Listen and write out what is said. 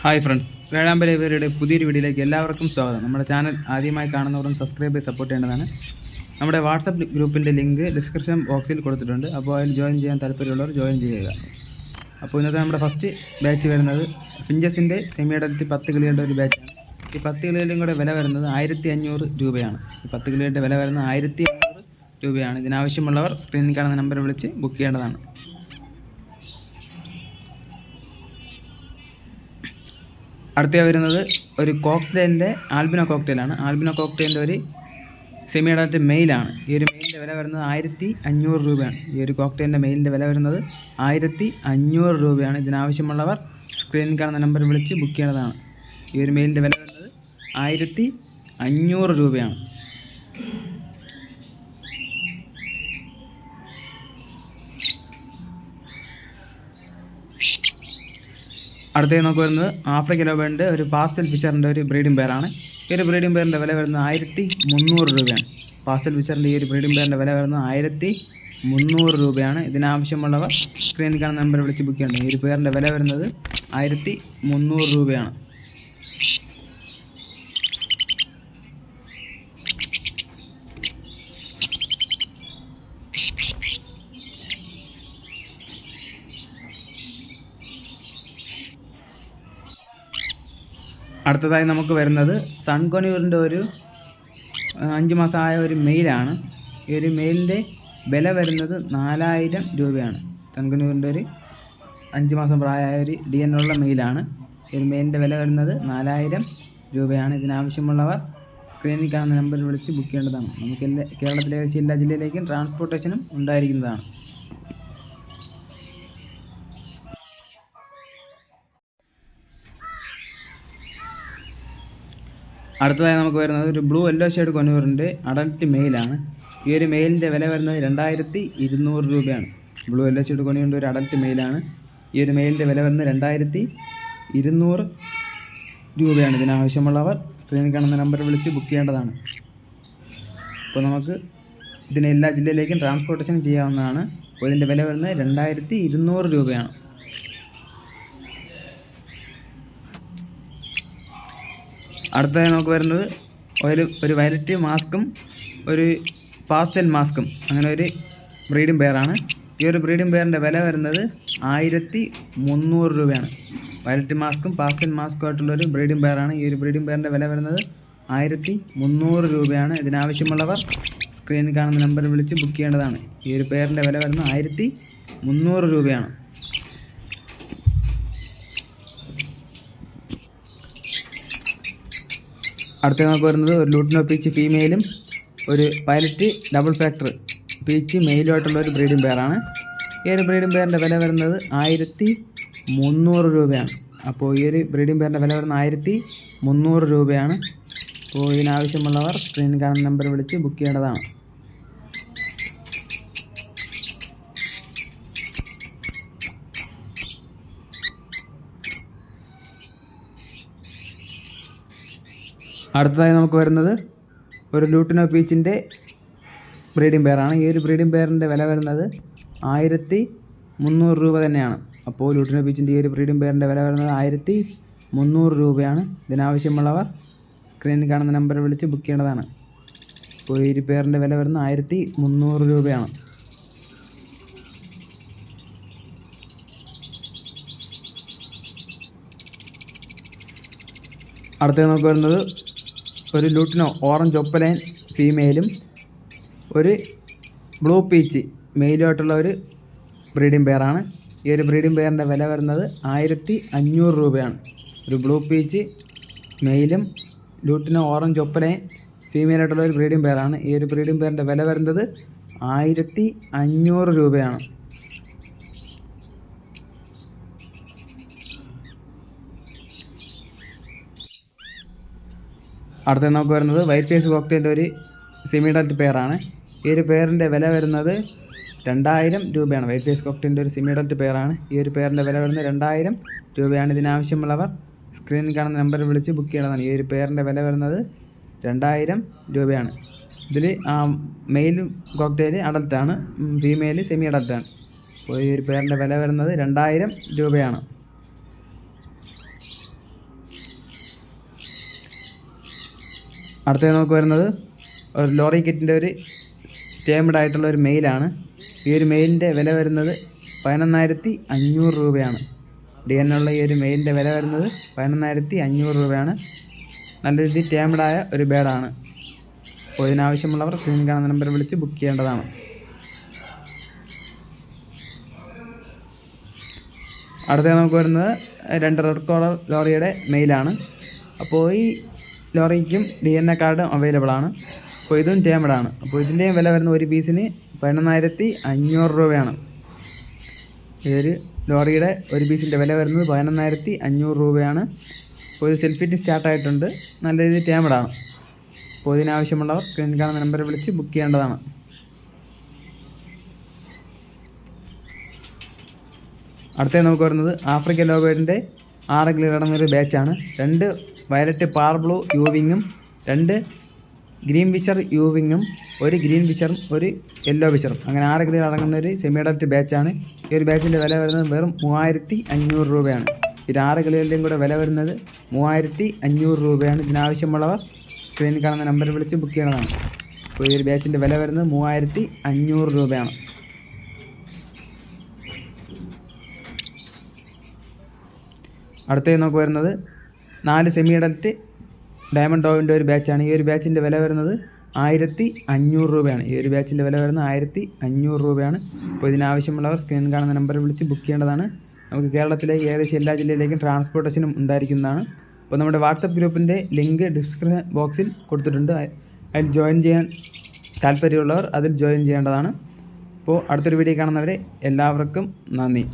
Hi friends. വേഴാമ്പല ഇവരുടെ പുതിയൊരു വീഡിയോയിലേക്ക് എല്ലാവർക്കും സ്വാഗതം. നമ്മുടെ ചാനൽ ആദ്യമായി കാണുന്നവരും സബ്സ്ക്രൈബ് ചെയ്ത് സപ്പോർട്ട് ചെയ്യേണ്ടതാണ്. നമ്മുടെ വാട്സപ്പ് ഗ്രൂപ്പിന്റെ ലിങ്ക് ഡിസ്ക്രിപ്ഷൻ ബോക്സിൽ കൊടുത്തിട്ടുണ്ട്. അപ്പോൾ അതിൽ ജോയിൻ ചെയ്യാൻ താല്പര്യമുള്ളവർ ജോയിൻ ചെയ്യുക. അപ്പോൾ ഇന്നത്തെ നമ്മുടെ ഫസ്റ്റ് ബാച്ച് വരുന്നത് ഫിഞ്ചസിന്റെ സെമി അഡൽറ്റ് പത്ത് കിളിയുടെ ഒരു ബാച്ചാണ് ഈ പത്ത് കിളികളുടെയും കൂടെ വില വരുന്നത് ആയിരത്തി അഞ്ഞൂറ് രൂപയാണ്. ഈ പത്ത് കിളിയുടെ വില വരുന്നത് ആയിരത്തി അഞ്ഞൂറ് രൂപയാണ്. ഇതിനാവശ്യമുള്ളവർ സ്ക്രീനിൽ കാണുന്ന നമ്പർ വിളിച്ച് ബുക്ക് ചെയ്യേണ്ടതാണ്. അടുത്ത വരുന്നത് ഒരു കോക്ടെയിലിന്റെ ആൽബിനോ കോക്ടെയിലാണ്. ആൽബിനോ കോക്ടെയിലിന്റെ ഒരു സെമി അഡാറ്റ് മെയിലാണ്. ഈ ഒരു മെയിലിന്റെ വില വരുന്നത് ആയിരത്തി അഞ്ഞൂറ് രൂപയാണ്. ഈ ഒരു കോക്ടെയിലിന്റെ മെയിലിന്റെ വില വരുന്നത് ആയിരത്തി അഞ്ഞൂറ് രൂപയാണ്. ഇതിനാവശ്യമുള്ളവർ സ്ക്രീനിൽ കാണുന്ന നമ്പർ വിളിച്ച് ബുക്ക് ചെയ്യേണ്ടതാണ്. ഈ ഒരു മെയിലിന്റെ വില വരുന്നത് ആയിരത്തി അഞ്ഞൂറ് രൂപയാണ്. അടുത്തത് നമുക്ക് വരുന്നത് ആഫ്രിക്കൻ ലോബേന്റെ ഒരു പാസ്റ്റൽ ഫിഷറിന്റെ ഒരു ബ്രീഡിംഗ് പെയറാണ് ഈ ഒരു ബ്രീഡിംഗ് പെയറിന്റെ വില വരുന്നത് ആയിരത്തി മുന്നൂറ് രൂപയാണ്. പാസ്റ്റൽ ഫിഷറിന്റെ ഈ ഒരു ബ്രീഡിംഗ് പെയറിന്റെ വില വരുന്നത് ആയിരത്തി മുന്നൂറ് രൂപയാണ്. ഇതിനാവശ്യമുള്ളവർ സ്ക്രീനിൽ കാണുന്ന നമ്പർ വിളിച്ച് ബുക്ക് ചെയ്യണം. ഈ ഒരു പെയറിന്റെ വില വരുന്നത് ആയിരത്തി മുന്നൂറ് രൂപയാണ്. അടുത്തതായി നമുക്ക് വരുന്നത് സൺകൊന്യൂറിന്റെ ഒരു അഞ്ച് മാസമായ ഒരു മെയിലാണ്. ഈ ഒരു മെയിലിന്റെ വില വരുന്നത് നാലായിരം രൂപയാണ്. സൺകൊന്യൂറിന്റെ ഒരു അഞ്ച് മാസം പ്രായമായ ഒരു ഡി എൻ ഉള്ള മെയിലാണ്. ഈ ഒരു മെയിലിന്റെ വില വരുന്നത് നാലായിരം രൂപയാണ്. ഇതിനാവശ്യമുള്ളവർ സ്ക്രീനിൽ കാണുന്ന നമ്പറിൽ വിളിച്ച് ബുക്ക് ചെയ്യേണ്ടതാണ്. നമുക്ക് എല്ലാ കേരളത്തിലെ എല്ലാ ജില്ലയിലേക്കും ട്രാൻസ്പോർട്ടേഷനും ഉണ്ടായിരിക്കുന്നതാണ്. അടുത്തതായി നമുക്ക് വരുന്നത് ഒരു ബ്ലൂ യെല്ലോ ഷെയ്ഡ് കൊനൂറിന്റെ അഡൽട്ട് മെയിലാണ്. ഈ ഒരു മെയിലിന്റെ വില വരുന്നത് രണ്ടായിരത്തി ഇരുന്നൂറ് രൂപയാണ്. ബ്ലൂ യെല്ലോ ഷെയ്ഡ് കൊനൂറിന്റെ ഒരു അഡൽട്ട് മെയിലാണ്. ഈ ഒരു മെയിലിന്റെ വില വരുന്നത് രണ്ടായിരത്തി ഇരുന്നൂറ് രൂപയാണ്. ഇതിനാവശ്യമുള്ളവർ സ്ക്രീനിൽ കാണുന്ന നമ്പർ വിളിച്ച് ബുക്ക് ചെയ്യേണ്ടതാണ്. അപ്പോൾ നമുക്ക് ഇതിനെ എല്ലാ ജില്ലയിലേക്കും ട്രാൻസ്പോർട്ടേഷൻ ചെയ്യാവുന്നതാണ്. അപ്പോൾ ഇതിന്റെ വില വരുന്നത് രണ്ടായിരത്തി ഇരുന്നൂറ് രൂപയാണ്. അടുത്തതായി നമുക്ക് വരുന്നത് ഒരു ഒരു വയലറ്റ് മാസ്കും ഒരു പാസ്റ്റൽ മാസ്കും അങ്ങനെ ഒരു ബ്രീഡിംഗ് പെയറാണ് ഈ ഒരു ബ്രീഡിംഗ് പെയറിന്റെ വില വരുന്നത് ആയിരത്തി മുന്നൂറ് രൂപയാണ്. വയലറ്റ് മാസ്കും പാസ്റ്റൽ മാസ്കും ആയിട്ടുള്ള ഒരു ബ്രീഡിംഗ് പെയറാണ് ഈ ഒരു ബ്രീഡിംഗ് പെയറിന്റെ വില വരുന്നത് ആയിരത്തി മുന്നൂറ് രൂപയാണ്. ഇതിനാവശ്യമുള്ളവർ സ്ക്രീനിൽ കാണുന്ന നമ്പറിൽ വിളിച്ച് ബുക്ക് ചെയ്യേണ്ടതാണ്. ഈ ഒരു പെയറിന്റെ വില വരുന്നത് ആയിരത്തി മുന്നൂറ് രൂപയാണ്. അടുത്ത നമുക്ക് വരുന്നത് ഒരു ലൂട്ടിനോ പീച്ച് ഫീമെയിലും ഒരു പൈലറ്റ് ഡബിൾ ഫാക്ടർ പീച്ച് മെയിലുമായിട്ടുള്ള ഒരു ബ്രീഡിംഗ് പെയറാണ് ഈ ഒരു ബ്രീഡിംഗ് പെയറിന്റെ വില വരുന്നത് ആയിരത്തി മുന്നൂറ് രൂപയാണ്. അപ്പോൾ ഈ ഒരു ബ്രീഡിംഗ് പെയറിന്റെ വില വരുന്നത് ആയിരത്തി മുന്നൂറ് രൂപയാണ്. അപ്പോൾ ഇതിനാവശ്യമുള്ളവർ സ്ക്രീനിൽ കാണുന്ന നമ്പർ വിളിച്ച് ബുക്ക് ചെയ്യേണ്ടതാണ്. അടുത്തതായി നമുക്ക് വരുന്നത് ഒരു ലൂട്ടിനോ പീച്ചിന്റെ ബ്രീഡിംഗ് പെയറാണ്. ഈ ഒരു ബ്രീഡിംഗ് പെയറിന്റെ വില വരുന്നത് ആയിരത്തി മുന്നൂറ് രൂപ തന്നെയാണ്. അപ്പോൾ ലൂട്ടിനോ പീച്ചിന്റെ ഈ ഒരു ബ്രീഡിംഗ് പെയറിന്റെ വില വരുന്നത് ആയിരത്തി മുന്നൂറ് രൂപയാണ്. ഇതിനാവശ്യമുള്ളവർ സ്ക്രീനിൽ കാണുന്ന നമ്പറിൽ വിളിച്ച് ബുക്ക് ചെയ്യേണ്ടതാണ്. അപ്പോൾ ഈ ഒരു പെയറിന്റെ വില വരുന്നത് ആയിരത്തി മുന്നൂറ് രൂപയാണ്. അടുത്തത് നമുക്ക് വരുന്നത് ഒരു ലൂട്ടിനോ ഓറഞ്ച് ഒപ്പലൈൻ ഫീമെയിലും ഒരു ബ്ലൂ പീച്ച് മെയിലുമായിട്ടുള്ള ഒരു ബ്രീഡിംഗ് പെയറാണ് ഈ ഒരു ബ്രീഡിംഗ് പെയറിന്റെ വില വരുന്നത് ആയിരത്തി അഞ്ഞൂറ് രൂപയാണ്. ഒരു ബ്ലൂ പീച്ച് മെയിലും ലൂട്ടിനോ ഓറഞ്ച് ഒപ്പലൈൻ ഫീമെയിലായിട്ടുള്ള ഒരു ബ്രീഡിംഗ് പെയറാണ് ഈ ഒരു ബ്രീഡിംഗ് പെയറിന്റെ വില വരുന്നത് ആയിരത്തി അഞ്ഞൂറ് രൂപയാണ്. അടുത്ത നമുക്ക് വരുന്നത് വൈറ്റ് ഫേസ് കോക്ടൈലിന്റെ ഒരു സിമിഡൽറ്റ് പെയറാണ് ഈ ഒരു പെയറിന്റെ വില വരുന്നത് രണ്ടായിരം രൂപയാണ്. വൈറ്റ് ഫേസ് കോക്ടൈലിന്റെ ഒരു സിമിഡൽറ്റ് പെയറാണ് ഈ ഒരു പെയറിന്റെ വില വരുന്നത് രണ്ടായിരം രൂപയാണ്. ഇതിനാവശ്യമുള്ളവർ സ്ക്രീനിൽ കാണുന്ന നമ്പറിൽ വിളിച്ച് ബുക്ക് ചെയ്യണതാണ്. ഈ ഒരു പെയറിന്റെ വില വരുന്നത് രണ്ടായിരം രൂപയാണ്. ഇതിൽ മെയിൽ കോക്ടെയിൽ അഡൽട്ടാണ് ഫീമെയിൽ സെമി അഡൽട്ടാണ് അപ്പോൾ ഈ ഒരു പേരിന്റെ വില വരുന്നത് രണ്ടായിരം രൂപയാണ്. അടുത്തത് നമുക്ക് വരുന്നത് ഒരു ലോറി കിറ്റിന്റെ ഒരു ടേംഡ് ആയിട്ടുള്ള ഒരു മെയിലാണ് ഈ ഒരു മെയിലിന്റെ വില വരുന്നത് പതിനൊന്നായിരത്തി അഞ്ഞൂറ് രൂപയാണ്. ഡി ഉള്ള ഈ ഒരു മെയിലിന്റെ വില വരുന്നത് പതിനൊന്നായിരത്തി അഞ്ഞൂറ് രൂപയാണ്. നല്ല രീതിയിൽ ടേംഡായ ഒരു ബേഡാണ് അപ്പോൾ ഇതിനാവശ്യമുള്ളവർ സ്ക്രീൻ കാണുന്ന നമ്പർ വിളിച്ച് ബുക്ക് ചെയ്യേണ്ടതാണ്. അടുത്ത നമുക്ക് വരുന്നത് രണ്ട് റെഡ് കോളർ ലോറിയുടെ മെയിലാണ് അപ്പോൾ ഈ ലോറിക്കും ഡി എൻ എ കാർഡും അവൈലബിൾ ആണ്. അപ്പോൾ ഇതും ടേമഡാണ് അപ്പോൾ ഇതിന്റെയും വില വരുന്ന ഒരു പീസിന് പതിനൊന്നായിരത്തി അഞ്ഞൂറ് രൂപയാണ്. ഇതൊരു ലോറിയുടെ ഒരു പീസിന്റെ വില വരുന്നത് പതിനൊന്നായിരത്തി അഞ്ഞൂറ് രൂപയാണ്. അപ്പോൾ ഇത് സെൽഫിറ്റ് സ്റ്റാർട്ടായിട്ടുണ്ട് നല്ല രീതിയിൽ ടേമഡാണ് അപ്പോൾ ഇതിനാവശ്യമുള്ളവർ സ്ക്രീനിൽ കാണുന്ന നമ്പറിൽ വിളിച്ച് ബുക്ക് ചെയ്യേണ്ടതാണ്. അടുത്തേ നമുക്ക് വരുന്നത് ആഫ്രിക്കൻ ലോബേഡിന്റെ ആറ് കിലോ അടങ്ങുന്നൊരു ബാച്ചാണ്. രണ്ട് വയലറ്റ് പാർ ബ്ലൂ യൂവിങ്ങും രണ്ട് ഗ്രീൻ വിച്ചർ യൂവിങ്ങും ഒരു ഗ്രീൻ വിച്ചറും ഒരു യെല്ലോ വിച്ചറും. അങ്ങനെ ആറ് കിലോ അടങ്ങുന്ന ഒരു സെമി അഡൽറ്റ് ബാച്ചാണ്. ഈ ഒരു ബാച്ചിന്റെ വില വരുന്നത് വെറും മൂവായിരത്തി അഞ്ഞൂറ് രൂപയാണ്. ഇത് ആറ് കിലോയുടെയും കൂടെ വില വരുന്നത് മൂവായിരത്തി അഞ്ഞൂറ് രൂപയാണ്. ഇതിനാവശ്യമുള്ളവർ സ്ക്രീനിൽ കാണുന്ന നമ്പറിൽ വിളിച്ച് ബുക്ക് ചെയ്യണതാണ്. അപ്പോൾ ഈ ഒരു ബാച്ചിന്റെ വില വരുന്നത് മൂവായിരത്തി അഞ്ഞൂറ് രൂപയാണ്. അടുത്തത് നമുക്ക് വരുന്നത് നാല് സെമി അഡൽറ്റ് ഡയമണ്ട് ഡോവിന്റെ ഒരു ബാച്ചാണ് ഈ ഒരു ബാച്ചിന്റെ വില വരുന്നത് ആയിരത്തി അഞ്ഞൂറ് രൂപയാണ്. ഈ ഒരു ബാച്ചിന്റെ വില വരുന്നത് ആയിരത്തി അഞ്ഞൂറ് രൂപയാണ്. അപ്പോൾ ഇതിനാവശ്യമുള്ളവർ സ്ക്രീൻ കാണുന്ന നമ്പറിൽ വിളിച്ച് ബുക്ക് ചെയ്യേണ്ടതാണ്. നമുക്ക് കേരളത്തിലെ ഏകദേശം എല്ലാ ജില്ലയിലേക്കും ട്രാൻസ്പോർട്ടേഷനും ഉണ്ടായിരിക്കുന്നതാണ്. അപ്പോൾ നമ്മുടെ വാട്സപ്പ് ഗ്രൂപ്പിന്റെ ലിങ്ക് ഡിസ്ക്രിപ്ഷൻ ബോക്സിൽ കൊടുത്തിട്ടുണ്ട്. അതിൽ ജോയിൻ ചെയ്യാൻ താല്പര്യമുള്ളവർ അതിൽ ജോയിൻ ചെയ്യേണ്ടതാണ്. അപ്പോൾ അടുത്തൊരു വീഡിയോ കാണുന്നവരെ എല്ലാവർക്കും നന്ദി.